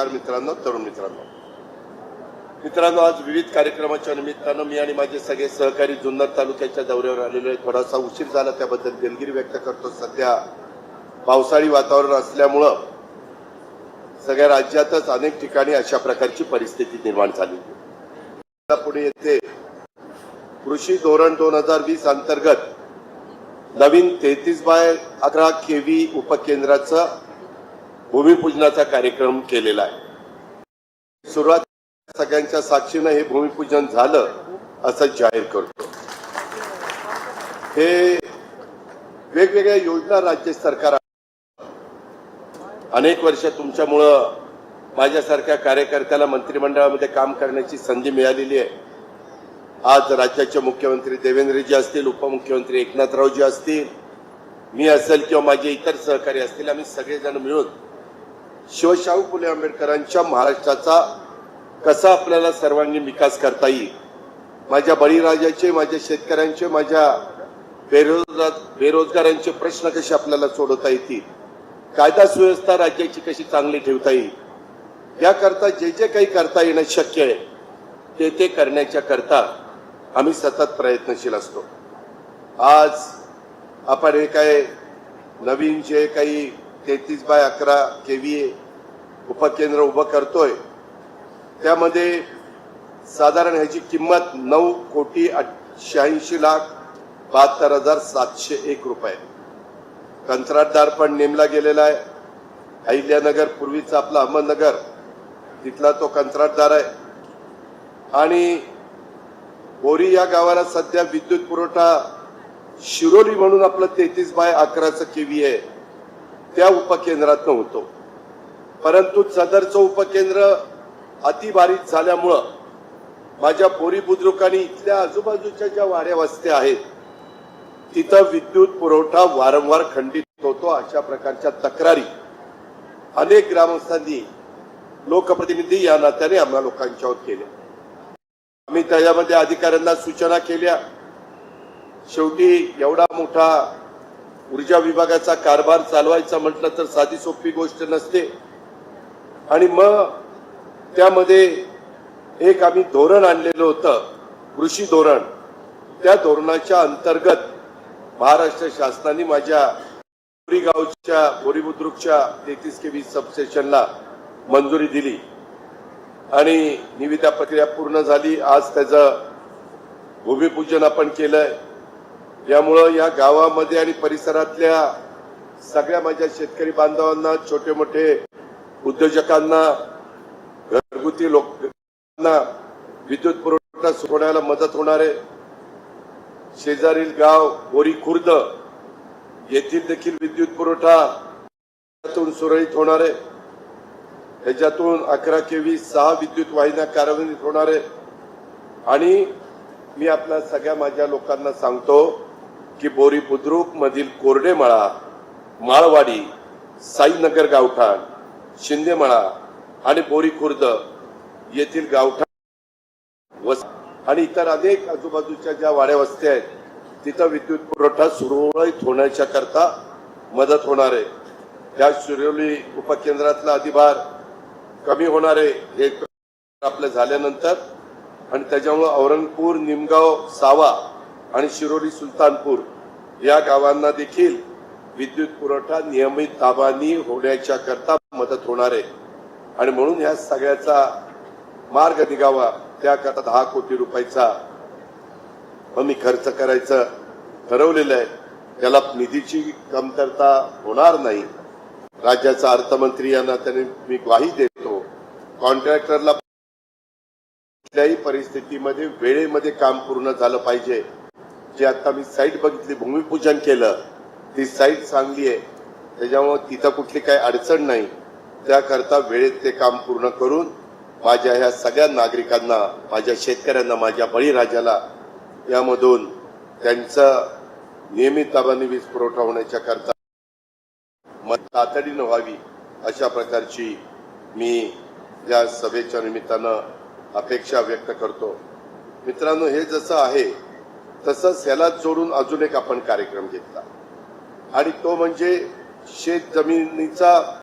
पत्रकार मित्रांनो तरुण मित्रांनो. मित्रांनो आज विविध कार्यक्रमाच्या निमित्तानं मी आणि माझे सगळे सहकारी जुन्नर तालुक्याच्या दौऱ्यावर आलेले आहे. थोडासा उशीर झाला त्याबद्दल दिलगिरी व्यक्त करतो. सध्या पावसाळी वातावरण असल्यामुळं सगळ्या राज्यातच अनेक ठिकाणी अशा प्रकारची परिस्थिती निर्माण झाली. पुणे येथे कृषी धोरण दोन हजार वीस अंतर्गत नवीन तेहतीस बाय अकरा केव्ही उपकेंद्राचं भूमिपूजनाचा कार्यक्रम केलेला आहे. सुरुवात सगळ्यांच्या साक्षीनं हे भूमिपूजन झालं असं जाहीर करतो. हे वेगवेगळ्या योजना राज्य सरकार अनेक वर्ष तुमच्यामुळं माझ्यासारख्या कार्यकर्त्याला मंत्रिमंडळामध्ये काम करण्याची संधी मिळालेली आहे. आज राज्याचे मुख्यमंत्री देवेंद्रजी असतील उपमुख्यमंत्री एकनाथरावजी असतील मी असेल किंवा माझे इतर सहकारी असतील आम्ही सगळेजण मिळून शिवशाहू फुले आंबेडकरांच्या महाराष्ट्राचा कसा आपल्याला सर्वांगीण विकास करता येईल? माझ्या बळीराजाचे माझ्या शेतकऱ्यांचे माझ्या बेरोजगार बेरोजगारांचे प्रश्न कसे आपल्याला सोडवता येतील? कायदा सुव्यवस्था राज्याची कशी चांगली ठेवता येईल? याकरता जे जे काही करता येणं शक्य आहे ते ते करण्याच्या करता आम्ही सतत प्रयत्नशील असतो. आज आपण हे काय नवीन जे काही तेहतीस बाय अकरा के व्ही ए उपकेंद्र उभं करतोय. त्यामध्ये साधारण ह्याची किंमत नऊ कोटी शहाऐंशी लाख बहात्तर हजार सातशे एक रुपये. कंत्राटदार पण नेमला गेलेला आहे. अहिल्यानगर पूर्वीचा आपला अहमदनगर तिथला तो कंत्राटदार आहे. आणि बोरी या गावाला सध्या विद्युत पुरवठा शिरोली म्हणून आपलं तेहतीस बाय अकराचं केव्ही आहे. त्या उपकेंद्रातनं होतो परंतु सदरचं उपकेंद्र अतिबारीक झाल्यामुळं माझ्या पोरी बुद्रुकांनी इथल्या आजूबाजूच्या ज्या वाऱ्या वस्त्या आहेत तिथं विद्युत पुरवठा वारंवार खंडित होतो अशा प्रकारच्या तक्रारी. अनेक ग्रामस्थांनी लोकप्रतिनिधी या नात्याने आम्हा लोकांच्यावर केल्या. आम्ही त्याच्यामध्ये अधिकाऱ्यांना सूचना केल्या. शेवटी एवढा मोठा ऊर्जा विभागाचा कारभार चालवायचा म्हटलं तर साधी सोपी गोष्ट नसते. आणि मग त्यामध्ये एक आम्ही धोरण आणलेलं होतं कृषी धोरण. त्या धोरणाच्या अंतर्गत महाराष्ट्र शासनाने माझ्या बोरी गावच्या बोरी बुद्रुकच्या तेहतीस के वीस सबस्टेशनला मंजुरी दिली. आणि निविदा प्रक्रिया पूर्ण झाली. आज त्याचं भूमिपूजन आपण केलंय. यामुळं या गावामध्ये आणि परिसरातल्या सगळ्या माझ्या शेतकरी बांधवांना छोटे मोठे उद्योजकांना घरगुती लोकांना विद्युत पुरवठा होण्याला मदत होणार आहे. शेजारील गाव गोरी खुर्द येथील देखील विद्युत पुरवठा सुरळीत होणार आहे. त्याच्यातून अकरा केवी सहा विद्युत वाहिन्या कार्यान्वित होणार आहे. आणि मी आपल्या सगळ्या माझ्या लोकांना सांगतो की बोरी बुद्रुक मधील कोरडेमळा माळवाडी साईनगर गावठाण शिंदेमळा आणि बोरी खुर्द येथील गावठाण आणि इतर अनेक आजूबाजूच्या ज्या वाड्या वस्त्या आहेत तिथं विद्युत पुरवठा सुरळीत होण्याच्या करता मदत होणार. आहे त्या शिरोली उपकेंद्रातला अधिभार कमी होणार आहे हे आपलं झाल्यानंतर आणि त्याच्यामुळं औरंगपूर निमगाव सावा आणि शिरोली सुलतानपूर या गावांना देखील विद्युत पुरवठा नियमित दाबानी होण्याच्या करता मदत होणार आहे. आणि म्हणून ह्या सगळ्याचा मार्ग निघावा त्याकरता दहा कोटी रुपयाचा आम्ही खर्च करायचं ठरवलेलं आहे. त्याला निधीची कमतरता होणार नाही. राज्याचा अर्थमंत्री यांना त्याने मी ग्वाही देतो. कॉन्ट्रॅक्टरला कुठल्याही परिस्थितीमध्ये वेळेमध्ये काम पूर्ण झालं पाहिजे. जे आता मी साईट बघितली भूमिपूजन केलं ती साईट चांगली आहे. त्याच्यामुळे तिथं कुठली काही अडचण नाही. त्याकरता वेळेत ते काम पूर्ण करून माझ्या ह्या सगळ्या नागरिकांना माझ्या शेतकऱ्यांना माझ्या बळीराजाला यामधून त्यांचं नियमित दाबाने वीज पुरवठा होण्याच्या करता मत तातडीनं व्हावी अशा प्रकारची मी या सभेच्या निमित्तानं अपेक्षा व्यक्त करतो. मित्रांनो हे जसं आहे तसंच याला जोडून अजून एक आपण कार्यक्रम घेतला. आणि तो म्हणजे शेत जमिनीचा